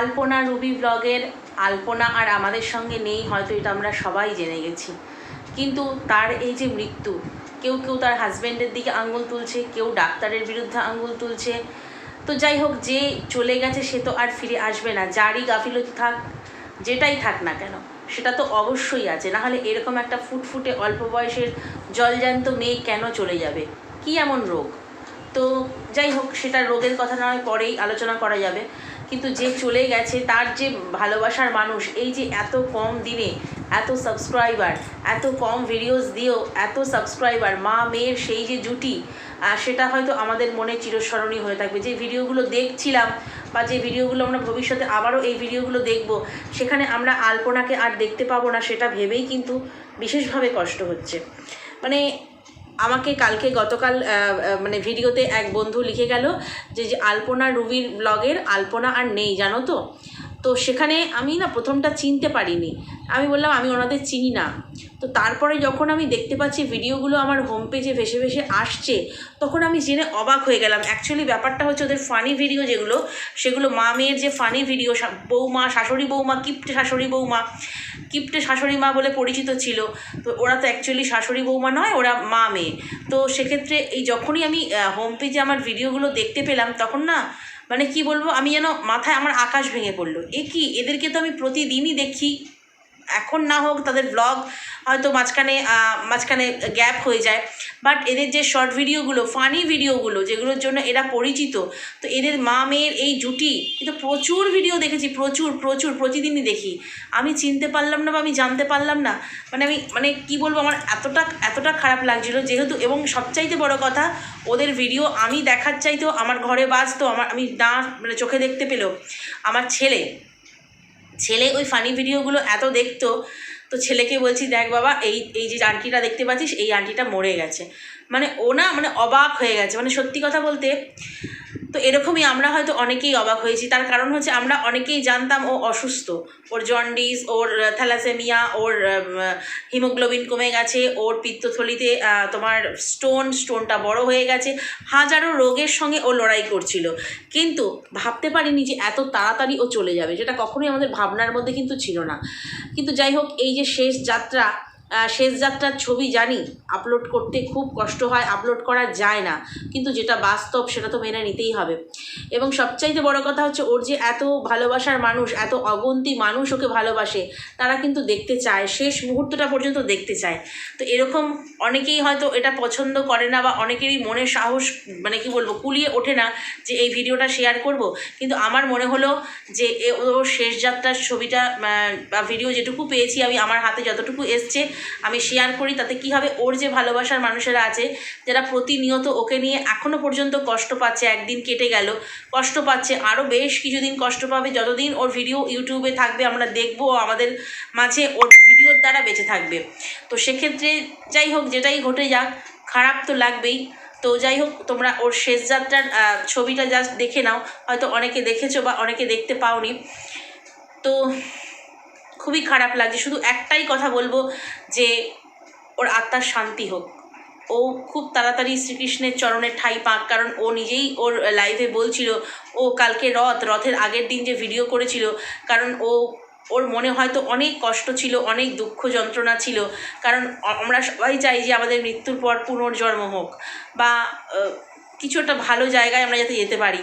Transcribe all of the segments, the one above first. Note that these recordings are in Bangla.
আলপনা রুবি ব্লগের আলপনা আর আমাদের সঙ্গে নেই, হয়তো এটা আমরা সবাই জেনে গেছি। কিন্তু তার এই যে মৃত্যু, কেউ কেউ তার হাজব্যান্ডের দিকে আঙ্গুল তুলছে, কেউ ডাক্তারের বিরুদ্ধে আঙ্গুল তুলছে। তো যাই হোক, যে চলে গেছে সে তো আর ফিরে আসবে না, যারই গাফিলতি থাক, যেটাই থাক না কেন, সেটা তো অবশ্যই আছে। নাহলে এরকম একটা ফুটফুটে অল্প বয়সের জলজান্ত মেয়ে কেন চলে যাবে? কি এমন রোগ? তো যাই হোক, সেটা রোগের কথা নয়, পরেই আলোচনা করা যাবে। কিন্তু যে চলে গেছে, তার যে ভালোবাসার মানুষ, এই যে এত কম দিনে, এত সাবস্ক্রাইবার এত কম ভিডিওস দিয়েও এত সাবস্ক্রাইবার মা, মেয়ের সেই যে জুটি সেটা হয়তো আমাদের মনে চিরস্মরণীয় হয়ে থাকবে। যে ভিডিওগুলো দেখছিলাম বা যে ভিডিওগুলো আমরা ভবিষ্যতে আবারও এই ভিডিওগুলো দেখব, সেখানে আমরা আলপনাকে আর দেখতে পাবো না, সেটা ভেবেই কিন্তু বিশেষভাবে কষ্ট হচ্ছে। মানে আমাকে কালকে গতকাল মানে ভিডিওতে এক বন্ধু লিখে গেল যে আলপনা রুবির ব্লগের আলপনা আর নেই, জানো তো? তো সেখানে আমি না প্রথমটা চিনতে পারিনি। আমি বললাম, আমি ওনাদের চিনি না। তো তারপরে যখন আমি দেখতে পাচ্ছি ভিডিওগুলো আমার হোম পেজে ভেসে ভেসে আসছে, তখন আমি জেনে অবাক হয়ে গেলাম। অ্যাকচুয়ালি ব্যাপারটা হচ্ছে ওদের ফানি ভিডিও যেগুলো, সেগুলো মা মেয়ের যে ফানি ভিডিও বৌমা, শাশুড়ি বৌমা, কিপ্টে শাশুড়ি বৌমা, কিপ্টে শাশুড়ি মা বলে পরিচিত ছিল। তো ওরা তো অ্যাকচুয়ালি শাশুড়ি বৌমা নয়, ওরা মা মেয়ে। তো সেক্ষেত্রে এই যখনই আমি হোম পেজে আমার ভিডিওগুলো দেখতে পেলাম, তখন না মানে কি বলব? আমি যেন মাথায় আমার আকাশ ভেঙে পড়ল। এ কি? এদেরকে তো আমি প্রতিদিনই দেখি। এখন না হোক তাদের ব্লগ হয়তো মাঝখানে মাঝখানে গ্যাপ হয়ে যায়। বাট এদের যে শর্ট ভিডিওগুলো ফানি ভিডিওগুলো যেগুলোর জন্য এরা পরিচিত, তো এদের মা মেয়ের এই জুটি কিন্তু প্রচুর ভিডিও দেখেছি, প্রচুর প্রচুর, প্রতিদিনই দেখি। আমি চিনতে পারলাম না বা আমি জানতে পারলাম না। মানে আমি মানে কি বলব, আমার এতটা এতটা খারাপ লাগছিল যেহেতু, এবং সবচাইতে বড় কথা, ওদের ভিডিও আমি দেখার চাইতেও আমার ঘরে বাজতো, আমার, আমি না মানে চোখে দেখতে পেলেও। আমার ছেলে ছেলে ওই ফানি ভিডিওগুলো এত দেখতো, তো ছেলেকে বলছি, দেখ বাবা, এই এই যে আন্টিটা দেখতে পাচ্ছিস, এই আন্টিটা মরে গেছে। মানে ও না মানে অবাক হয়ে গেছে। মানে সত্যি কথা বলতে তো এরকমই আমরা হয়তো অনেকেই অবাক হয়েছি। তার কারণ হচ্ছে আমরা অনেকেই জানতাম ও অসুস্থ। ওর জন্ডিস ওর থ্যালাসেমিয়া ওর হিমোগ্লোবিন কমে গেছে, ওর পিত্তথলিতে তোমার স্টোন স্টোনটা বড় হয়ে গেছে। হাজারো রোগের সঙ্গে ও লড়াই করছিল। কিন্তু ভাবতে পারিনি যে এত তাড়াতাড়ি ও চলে যাবে, যেটা কখনোই আমাদের ভাবনার মধ্যে কিন্তু ছিল না। কিন্তু যাই হোক, এই যে শেষ যাত্রা শেষ যাত্রার ছবি জানি আপলোড করতে খুব কষ্ট হয় আপলোড করা যায় না। কিন্তু যেটা বাস্তব সেটা তো মেনে নিতেই হবে। এবং সবচাইতে বড় কথা হচ্ছে ওর যে এত ভালোবাসার মানুষ, এত অগন্তি মানুষ ওকে ভালোবাসে, তারা কিন্তু দেখতে চায়, শেষ মুহূর্তটা পর্যন্ত দেখতে চায়। তো এরকম অনেকেই হয়তো এটা পছন্দ করে না বা অনেকেরই মনে সাহস মানে কি বলব, কুলিয়ে ওঠে না যে এই ভিডিওটা শেয়ার করব। কিন্তু আমার মনে হলো যে ওর শেষ যাত্রার ছবিটা বা ভিডিও যেটুকু পেয়েছি আমি, আমার হাতে যতটুকু এসছে আমি শেয়ার করি, তাতে কি হবে? ওর যে ভালোবাসার মানুষেরা আছে, যারা প্রতিনিয়ত ওকে নিয়ে এখনও পর্যন্ত কষ্ট পাচ্ছে, একদিন কেটে গেল, কষ্ট পাচ্ছে আরও বেশ কিছুদিন কষ্ট পাবে, যতদিন ওর ভিডিও ইউটিউবে থাকবে, আমরা দেখব আমাদের মাঝে ওর ভিডিওর দ্বারা বেঁচে থাকবে। তো সেক্ষেত্রে যাই হোক, যেটাই ঘটে যাক, খারাপ তো লাগবেই। তো যাই হোক, তোমরা ওর শেষ যাত্রার ছবিটা জাস্ট দেখে নাও। হয়তো অনেকে দেখেছ বা অনেকে দেখতে পাওনি। তো খুবই খারাপ লাগছে। শুধু একটাই কথা বলব যে, ওর আত্মার শান্তি হোক। ও খুব তাড়াতাড়ি শ্রীকৃষ্ণের চরণে ঠাই পাক, কারণ ও নিজেই ওর লাইভে বলছিল, ও কালকে রথ, রথের আগের দিন যে ভিডিও করেছিল, কারণ ও, ওর মনে হয়তো অনেক কষ্ট ছিল, অনেক দুঃখ যন্ত্রণা ছিল, কারণ আমরা সবাই চাই যে আমাদের মৃত্যুর পর পুনর্জন্ম হোক, বা কিছু একটা ভালো জায়গায় আমরা যাতে যেতে পারি।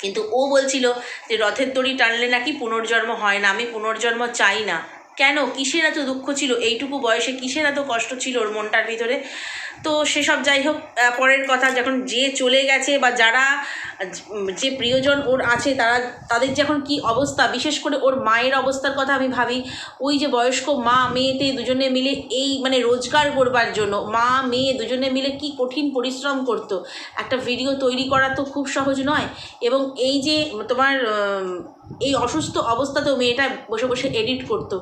কিন্তু ও বলছিল যে রথের দড়ি টানলে নাকি পুনর্জন্ম হয় না, আমি পুনর্জন্ম চাই না। কেন? কিসের এত দুঃখ ছিল? এইটুকু বয়সে কিসের এত কষ্ট ছিল ওর মনটার ভিতরে? তো সেসব যাই হোক পরের কথা যখন যে চলে গেছে বা যারা, যে প্রিয়জন ওর আছে, তারা, তাদের যখন কি অবস্থা? বিশেষ করে ওর মায়ের অবস্থার কথা আমি ভাবি। ওই যে বয়স্ক মা মেয়েতে দুজনে মিলে এই মানে রোজগার করবার জন্য, মা, মেয়ে দুজনে মিলে কি কঠিন পরিশ্রম করতো। একটা ভিডিও তৈরি করা তো খুব সহজ নয়। এবং এই যে তোমার এই অসুস্থ অবস্থাতেও মেয়েটা বসে বসে এডিট করতো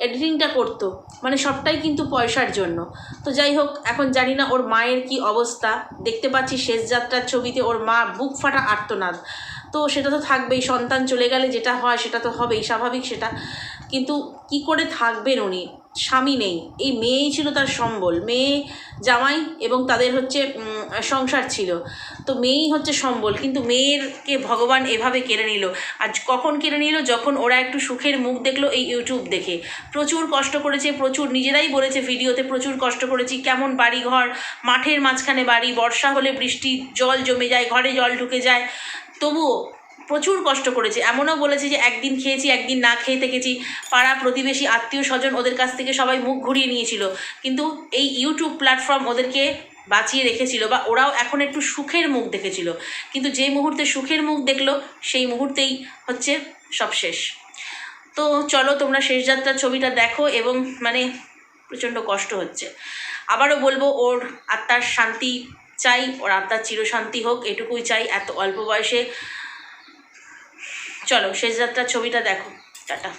এডিটিংটা করতো মানে সবটাই কিন্তু পয়সার জন্য। তো যাই হোক, এখন জানি না ওর মায়ের কি অবস্থা। দেখতে পাচ্ছি শেষ যাত্রার ছবিতে ওর মা বুক ফাটা আর্তনাদ। তো সেটা তো থাকবেই, সন্তান চলে গেলে যেটা হয় সেটা তো হবেই, স্বাভাবিক সেটা। কিন্তু কি করে থাকবেন উনি? স্বামী নেই। এই মেয়েই ছিল তার সম্বল। মেয়ে, জামাই এবং তাদের হচ্ছে সংসার ছিল। তো মেয়েই হচ্ছে সম্বল। কিন্তু মেয়েরকে ভগবান এভাবে কেড়ে নিল। আজ কখন কেড়ে নিল? যখন ওরা একটু সুখের মুখ দেখল এই ইউটিউব দেখে। প্রচুর কষ্ট করেছে, প্রচুর, নিজেরাই বলেছে ভিডিওতে, প্রচুর কষ্ট করেছি। কেমন বাড়ি ঘর মাঠের মাঝখানে বাড়ি, বর্ষা হলে বৃষ্টি, জল জমে যায়, ঘরে জল ঢুকে যায়। তবুও প্রচুর কষ্ট করেছে। এমনও বলেছে যে, একদিন খেয়েছি, একদিন না খেয়ে থেকেছি। পাড়া প্রতিবেশী, আত্মীয় স্বজন ওদের কাছ থেকে সবাই মুখ ঘুরিয়ে নিয়েছিল। কিন্তু এই ইউটিউব প্ল্যাটফর্ম ওদেরকে বাঁচিয়ে রেখেছিল বা ওরাও এখন একটু সুখের মুখ দেখেছিল। কিন্তু যে মুহূর্তে সুখের মুখ দেখল, সেই মুহূর্তেই হচ্ছে সব শেষ। তো চলো, তোমরা শেষ যাত্রার ছবিটা দেখো এবং মানে প্রচণ্ড কষ্ট হচ্ছে। আবারও বলব, ওর আত্মার শান্তি চাই, ওর আত্মার চিরশান্তি হোক, এটুকুই চাই। এত অল্প বয়সে চলো শেষ যাত্রার ছবিটা দেখো টাটা।